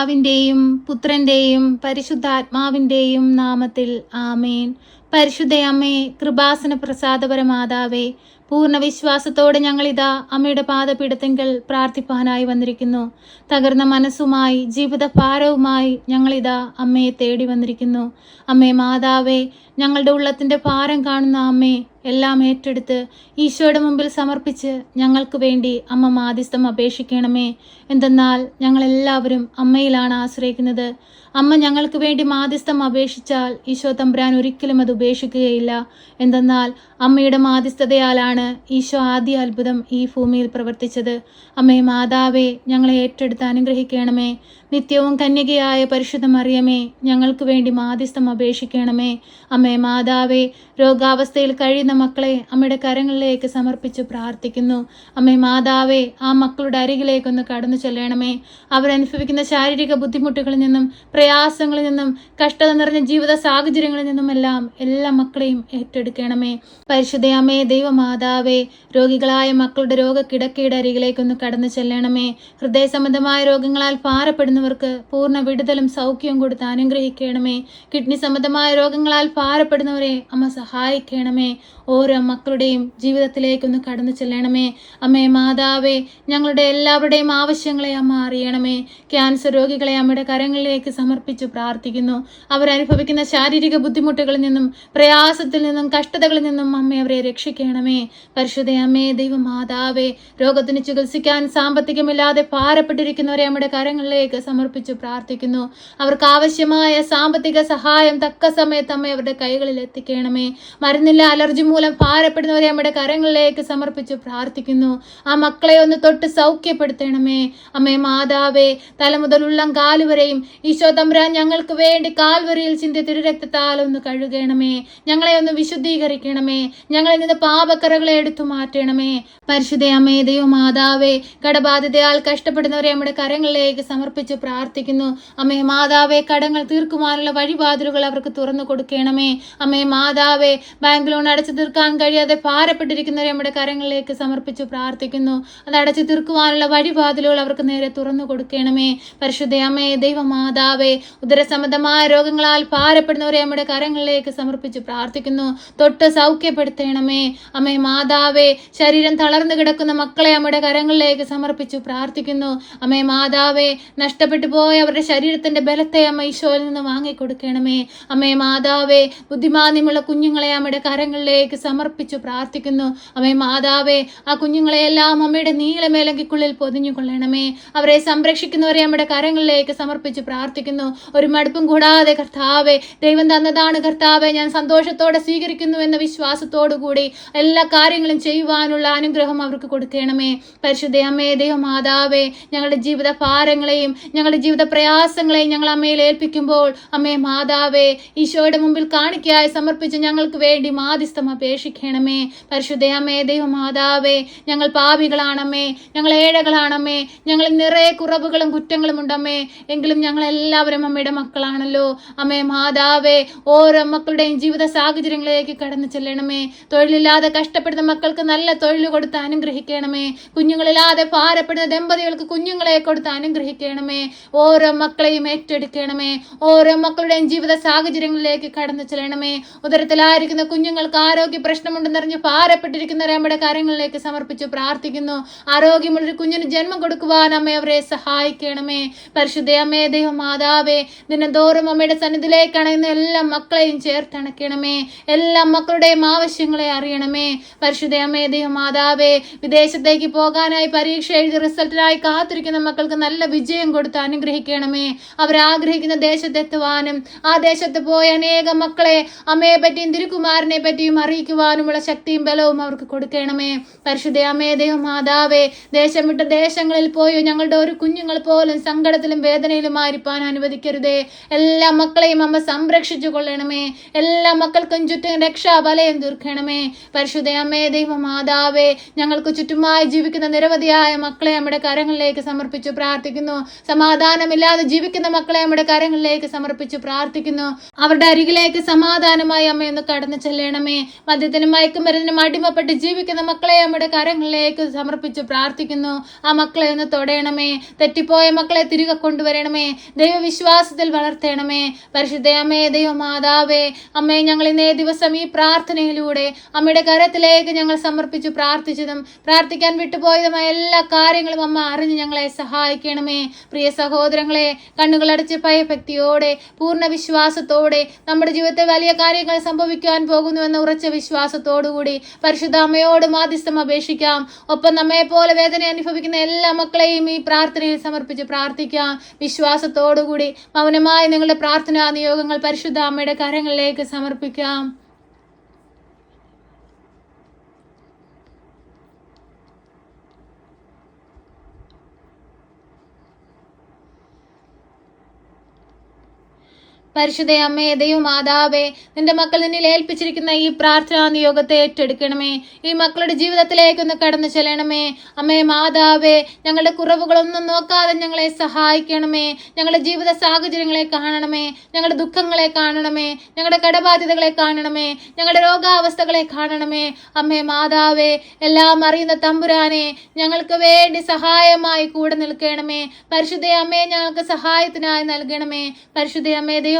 പിതാവിന്റെയും പുത്രന്റെയും പരിശുദ്ധാത്മാവിന്റെയും നാമത്തിൽ ആമേൻ. പരിശുദ്ധയമ്മേ കൃപാസന പ്രസാദപരമാതാവേ പൂർണ വിശ്വാസത്തോടെ ഞങ്ങളിതാ അമ്മയുടെ പാദപീഠത്തെങ്കിൽ പ്രാർത്ഥിപ്പാനായി വന്നിരിക്കുന്നു. തകർന്ന മനസ്സുമായി ജീവിത ഭാരവുമായി ഞങ്ങളിതാ അമ്മയെ തേടി വന്നിരിക്കുന്നു. അമ്മേ മാതാവേ ഞങ്ങളുടെ ഉള്ളത്തിന്റെ ഭാരം കാണുന്ന അമ്മേ എല്ലാം ഏറ്റെടുത്ത് ഈശോയുടെ മുമ്പിൽ സമർപ്പിച്ച് ഞങ്ങൾക്ക് വേണ്ടി അമ്മ മാധ്യസ്ഥം അപേക്ഷിക്കണമേ. എന്തെന്നാൽ ഞങ്ങളെല്ലാവരും അമ്മയിലാണ് ആശ്രയിക്കുന്നത്. അമ്മ ഞങ്ങൾക്ക് വേണ്ടി മാധ്യസ്ഥം അപേക്ഷിച്ചാൽ ഈശോ തമ്പുരാൻ ഒരിക്കലും അത് ഉപേക്ഷിക്കുകയില്ല. എന്തെന്നാൽ അമ്മയുടെ മാധ്യസ്ഥതയാലാണ് ഈശോ ആദ്യ അത്ഭുതം ഈ ഭൂമിയിൽ പ്രവർത്തിച്ചത്. അമ്മേ മാതാവേ ഞങ്ങളെ ഏറ്റെടുത്ത് അനുഗ്രഹിക്കണമേ. നിത്യവും കന്യകയായ പരിശുദ്ധം അറിയമേ ഞങ്ങൾക്ക് വേണ്ടി മാധ്യസ്ഥം അപേക്ഷിക്കണമേ. അമ്മേ മാതാവേ രോഗാവസ്ഥയിൽ കഴിയുന്ന മക്കളെ അമ്മയുടെ കരങ്ങളിലേക്ക് സമർപ്പിച്ച് പ്രാർത്ഥിക്കുന്നു. അമ്മേ മാതാവേ ആ മക്കളുടെ അരികിലേക്കൊന്ന് കടന്നു ചെല്ലണമേ. അവരനുഭവിക്കുന്ന ശാരീരിക ബുദ്ധിമുട്ടുകളിൽ നിന്നും പ്രയാസങ്ങളിൽ നിന്നും കഷ്ടത നിറഞ്ഞ ജീവിത സാഹചര്യങ്ങളിൽ നിന്നുമെല്ലാം എല്ലാ മക്കളെയും ഏറ്റെടുക്കണമേ. പരിശുദ്ധയമ്മേ ദൈവമാതാവേ രോഗികളായ മക്കളുടെ രോഗക്കിടക്കയുടെ അരികിലേക്കൊന്ന് കടന്നു ചെല്ലണമേ. ഹൃദയ സംബന്ധമായ രോഗങ്ങളാൽ ഭാരപ്പെടുന്നവർക്ക് പൂർണ വിടുതലും സൗഖ്യവും കൊടുത്ത് അനുഗ്രഹിക്കണമേ. കിഡ്നി സംബന്ധമായ രോഗങ്ങളാൽ ഭാരപ്പെടുന്നവരെ അമ്മ സഹായിക്കണമേ. ഓരോ മക്കളുടെയും ജീവിതത്തിലേക്കൊന്ന് കടന്നു ചെല്ലണമേ. അമ്മേ മാതാവേ ഞങ്ങളുടെ എല്ലാവരുടെയും ആവശ്യങ്ങളെ അമ്മ അറിയണമേ. ക്യാൻസർ രോഗികളെ അമ്മയുടെ കരങ്ങളിലേക്ക് സമർപ്പിച്ചു പ്രാർത്ഥിക്കുന്നു. അവരനുഭവിക്കുന്ന ശാരീരിക ബുദ്ധിമുട്ടുകളിൽ നിന്നും പ്രയാസത്തിൽ നിന്നും കഷ്ടതകളിൽ നിന്നും അമ്മ അവരെ രക്ഷിക്കണമേ. പരിശുദ്ധ അമ്മേ ദൈവമാതാവേ രോഗത്തിന് ചികിത്സിക്കാൻ സാമ്പത്തികമില്ലാതെ ഭാരപ്പെട്ടിരിക്കുന്നവരെ അമ്മയുടെ കരങ്ങളിലേക്ക് സമർപ്പിച്ചു പ്രാർത്ഥിക്കുന്നു. അവർക്ക് ആവശ്യമായ സാമ്പത്തിക സഹായം തക്ക സമയത്ത് അമ്മ അവരുടെ കൈകളിൽ എത്തിക്കണമേ മരുന്നില്ല അലർജി മൂലം ഭാരപ്പെടുന്നവരെ നമ്മുടെ കരങ്ങളിലേക്ക് സമർപ്പിച്ച് പ്രാർത്ഥിക്കുന്നു. ആ മക്കളെ ഒന്ന് തൊട്ട് സൗഖ്യപ്പെടുത്തണമേ. അമ്മേ മാതാവേ തല മുതൽ ഉള്ളം കാലുവരെയും ഈശോ തമ്പുരാൻ ഞങ്ങൾക്ക് വേണ്ടി കാൽവരയിൽ ചിന്തി തിരുരക്തത്താൽ ഒന്ന് കഴുകണമേ. ഞങ്ങളെ ഒന്ന് വിശുദ്ധീകരിക്കണമേ. ഞങ്ങളിൽ നിന്ന് പാപക്കറകളെ എടുത്തു മാറ്റണമേ. പരിശുദ്ധ അമ്മേ ദൈവ മാതാവേ കടബാധിതയാൽ കഷ്ടപ്പെടുന്നവരെ നമ്മുടെ കരങ്ങളിലേക്ക് സമർപ്പിച്ച് പ്രാർത്ഥിക്കുന്നു. അമ്മേ മാതാവേ കടങ്ങൾ തീർക്കുവാനുള്ള വഴിവാതിലുകൾ അവർക്ക് തുറന്നു കൊടുക്കണമേ. അമ്മേ മാതാവേ ബാങ്ക് ലോൺ അടച്ചു തീർക്കാൻ കഴിയാതെ ഭാരപ്പെട്ടിരിക്കുന്നവരെ നമ്മുടെ കരങ്ങളിലേക്ക് സമർപ്പിച്ചു പ്രാർത്ഥിക്കുന്നു. അത് അടച്ചു തീർക്കുവാനുള്ള വഴിവാതിലുകൾ അവർക്ക് നേരെ തുറന്നു കൊടുക്കണമേ. പരിശുദ്ധ അമ്മേ ദൈവമാതാവേ ഉദരസംബന്ധമായ രോഗങ്ങളാൽ ഭാരപ്പെടുന്നവരെ നമ്മുടെ കരങ്ങളിലേക്ക് സമർപ്പിച്ചു പ്രാർത്ഥിക്കുന്നു. തൊട്ട് സൗഖ്യപ്പെടുത്തണമേ. അമ്മേ മാതാവേ ശരീരം തളർന്നു കിടക്കുന്ന മക്കളെ നമ്മുടെ കരങ്ങളിലേക്ക് സമർപ്പിച്ചു പ്രാർത്ഥിക്കുന്നു. അമ്മേ മാതാവേ നഷ്ടപ്പെട്ടു പോയ അവരുടെ ശരീരത്തിന്റെ ബലത്തെ അമ്മ ഈശോയിൽ നിന്ന് വാങ്ങിക്കൊടുക്കണമേ. അമ്മേ മാതാവേ ബുദ്ധിമാന്യമുള്ള കുഞ്ഞുങ്ങളെ അമ്മയുടെ കരങ്ങളിലേക്ക് സമർപ്പിച്ചു പ്രാർത്ഥിക്കുന്നു. അമ്മേ മാതാവേ ആ കുഞ്ഞുങ്ങളെയെല്ലാം അമ്മയുടെ നീളമേലങ്കിക്കുള്ളിൽ പൊതിഞ്ഞുകൊള്ളണമേ. അവരെ സംരക്ഷിക്കുന്നവരെ അമ്മയുടെ കരങ്ങളിലേക്ക് സമർപ്പിച്ച് പ്രാർത്ഥിക്കുന്നു. ഒരു മടുപ്പും കൂടാതെ കർത്താവെ ദൈവം തന്നതാണ് കർത്താവെ ഞാൻ സന്തോഷത്തോടെ സ്വീകരിക്കുന്നു എന്ന വിശ്വാസത്തോടു കൂടി എല്ലാ കാര്യങ്ങളും ചെയ്യുവാനുള്ള അനുഗ്രഹം അവർക്ക് കൊടുക്കണമേ. പരിശുദ്ധ അമ്മേ ദൈവമാതാവേ ഞങ്ങളുടെ ജീവിത ഭാരങ്ങളെയും ഞങ്ങളുടെ ജീവിത പ്രയാസങ്ങളെയും ഞങ്ങൾ അമ്മയിൽ ഏൽപ്പിക്കുമ്പോൾ അമ്മേ മാതാവേ ഈശോയുടെ മുമ്പിൽ കാണിക്കയായി സമർപ്പിച്ച് ഞങ്ങൾക്ക് വേണ്ടി മാധ്യസ്ഥം അപേക്ഷിക്കണമേ. പരിശുദ്ധയമ്മേ ദൈവമാതാവേ ഞങ്ങൾ പാപികളാണമ്മേ ഞങ്ങൾ ഏഴകളാണമ്മേ ഞങ്ങൾ നിറയെ കുറവുകളും കുറ്റങ്ങളും ഉണ്ടമ്മേ. എങ്കിലും ഞങ്ങൾ എല്ലാവരും അമ്മയുടെ മക്കളാണല്ലോ. അമ്മേ മാതാവേ ഓരോ മക്കളുടെയും ജീവിത സാഹചര്യങ്ങളിലേക്ക് കടന്നു ചെല്ലണമേ. തൊഴിലില്ലാതെ കഷ്ടപ്പെടുന്ന മക്കൾക്ക് നല്ല തൊഴിൽ കൊടുത്ത് അനുഗ്രഹിക്കണമേ. കുഞ്ഞുങ്ങളില്ലാതെ ഭാരപ്പെടുന്ന ദമ്പതികൾക്ക് കുഞ്ഞുങ്ങളെ കൊടുത്ത് അനുഗ്രഹിക്കണമേ. ഓരോ മക്കളെയും ഏറ്റെടുക്കണമേ. ഓരോ മക്കളുടെയും ജീവിത സാഹചര്യങ്ങളിലേക്ക് കടന്നു ചെല്ലണമേ ഉദരത്തിലായിരിക്കുന്ന കുഞ്ഞുങ്ങൾക്ക് ആരോഗ്യ പ്രശ്നമുണ്ടെന്നറിഞ്ഞ് ഭാരപ്പെട്ടിരിക്കുന്നവരെ നമ്മുടെ കാര്യങ്ങളിലേക്ക് സമർപ്പിച്ചു പ്രാർത്ഥിക്കുന്നു. ആരോഗ്യമുള്ളൊരു കുഞ്ഞിന് ജന്മം കൊടുക്കുവാൻ അമ്മ അവരെ സഹായിക്കണമേ. പരിശുദ്ധ അമ്മേ മാതാവേ ദിനംതോറും അമ്മയുടെ സന്നിധിയിലേക്ക് അണയുന്ന എല്ലാ മക്കളെയും ചേർത്തണക്കണമേ. എല്ലാ മക്കളുടെയും ആവശ്യങ്ങളെ അറിയണമേ. പരിശുദ്ധ അമ്മേ ദൈവം മാതാവേ വിദേശത്തേക്ക് പോകാനായി പരീക്ഷ എഴുതി റിസൾട്ടിനായി കാത്തിരിക്കുന്ന മക്കൾക്ക് നല്ല വിജയം കൊടുത്ത് അനുഗ്രഹിക്കണമേ. അവരാഗ്രഹിക്കുന്ന ദേശത്തെത്തുവാനും ആ ദേശത്ത് പോയ അനേകം മക്കളെ അമ്മയെ പറ്റിയും തിരുക്കുമാരനെ പറ്റിയും അറിയിക്കുവാനുമുള്ള ശക്തിയും ബലവും അവർക്ക് കൊടുക്കണമേ. പരിശുദ്ധ അമ്മേ ദൈവം മാതാവേ ദേശം വിട്ട ദേശങ്ങളിൽ പോയി ഞങ്ങളുടെ ഒരു കുഞ്ഞുങ്ങൾ പോലും സങ്കടത്തിലും വേദനയിലും ആയിരിക്കാൻ അനുവദിക്കരുതേ. എല്ലാ മക്കളെയും അമ്മ സംരക്ഷിച്ചു കൊള്ളണമേ. എല്ലാ മക്കൾക്കും ചുറ്റും രക്ഷാബലയം തീർക്കണമേ. പരിശുദ്ധ അമ്മേ ദൈവം മാതാവേ ഞങ്ങൾക്ക് ചുറ്റുമായി ജീവിക്കുന്ന നിരവധിയായ മക്കളെ നമ്മുടെ കരങ്ങളിലേക്ക് സമർപ്പിച്ചു പ്രാർത്ഥിക്കുന്നു. സമാധാനമില്ലാതെ ജീവിക്കുന്ന മക്കളെ നമ്മുടെ കരങ്ങളിലേക്ക് സമർപ്പിച്ചു പ്രാർത്ഥിക്കുന്നു. അവരുടെ അരികിലേക്ക് സമർപ്പിച്ചു സമാധാനമായി അമ്മയൊന്ന് കടന്നു ചെല്ലണമേ. മദ്യത്തിനും മയക്കുമരുന്നിനും അടിമപ്പെട്ട് ജീവിക്കുന്ന മക്കളെ അമ്മയുടെ കരങ്ങളിലേക്ക് സമർപ്പിച്ച് പ്രാർത്ഥിക്കുന്നു. ആ മക്കളെ ഒന്ന് തൊടയണമേ. തെറ്റിപ്പോയ മക്കളെ തിരികെ കൊണ്ടുവരണമേ. ദൈവവിശ്വാസത്തിൽ വളർത്തണമേ. പരിശുദ്ധ അമ്മേ ദൈവമാതാവേ അമ്മേ ഞങ്ങൾ ഇന്നേ ദിവസം ഈ പ്രാർത്ഥനയിലൂടെ അമ്മയുടെ കരത്തിലേക്ക് ഞങ്ങൾ സമർപ്പിച്ച് പ്രാർത്ഥിച്ചതും പ്രാർത്ഥിക്കാൻ വിട്ടുപോയതുമായ എല്ലാ കാര്യങ്ങളും അമ്മ അറിഞ്ഞ് ഞങ്ങളെ സഹായിക്കണമേ. പ്രിയ സഹോദരങ്ങളെ കണ്ണുകളടച്ച് ഭയഭക്തിയോടെ പൂർണ വിശ്വാസത്തോടെ നമ്മുടെ ജീവിതത്തിൽ വലിയ കാര്യങ്ങൾ സംഭവിക്കാൻ പോകുന്നുവെന്ന ഉറച്ച വിശ്വാസത്തോടുകൂടി പരിശുദ്ധ അമ്മയോട് മാധ്യസ്ഥം അപേക്ഷിക്കാം. ഒപ്പം നമ്മെ പോലെ വേദന അനുഭവിക്കുന്ന എല്ലാ മക്കളെയും ഈ പ്രാർത്ഥനയിൽ സമർപ്പിച്ച് പ്രാർത്ഥിക്കാം. വിശ്വാസത്തോടുകൂടി മൗനമായി നിങ്ങളുടെ പ്രാർത്ഥനാ നിയോഗങ്ങൾ പരിശുദ്ധ അമ്മയുടെ കരങ്ങളിലേക്ക് സമർപ്പിക്കാം. പരിശുദ്ധ അമ്മേ മാതാവേ നിന്റെ മക്കൾ നിന്നിൽ ഏൽപ്പിച്ചിരിക്കുന്ന ഈ പ്രാർത്ഥനാ നിയോഗത്തെ ഏറ്റെടുക്കണമേ. ഈ മക്കളുടെ ജീവിതത്തിലേക്കൊന്ന് കടന്നു ചെല്ലണമേ. അമ്മേ മാതാവേ ഞങ്ങളുടെ കുറവുകളൊന്നും നോക്കാതെ ഞങ്ങളെ സഹായിക്കണമേ. ഞങ്ങളുടെ ജീവിത സാഹചര്യങ്ങളെ കാണണമേ. ഞങ്ങളുടെ ദുഃഖങ്ങളെ കാണണമേ. ഞങ്ങളുടെ കടബാധ്യതകളെ കാണണമേ. ഞങ്ങളുടെ രോഗാവസ്ഥകളെ കാണണമേ. അമ്മേ മാതാവേ എല്ലാം അറിയുന്ന തമ്പുരാനെ ഞങ്ങൾക്ക് വേണ്ടി സഹായമായി കൂടെ നിൽക്കണമേ. പരിശുദ്ധ അമ്മയെ ഞങ്ങൾക്ക് സഹായത്തിനായി നൽകണമേ. പരിശുദ്ധ അമ്മേ ദൈവം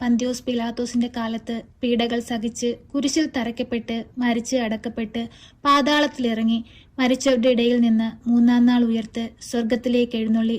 പന്ത്യോസ് പിലാത്തോസിന്റെ കാലത്ത് പീഡകൾ സഹിച്ച് കുരിശിൽ തറയ്ക്കപ്പെട്ട് മരിച്ച് അടക്കപ്പെട്ട് പാതാളത്തിലിറങ്ങി മരിച്ചവരുടെ ഇടയിൽ നിന്ന് മൂന്നാം നാൾ ഉയർത്ത് സ്വർഗത്തിലേക്ക് എഴുന്നള്ളി.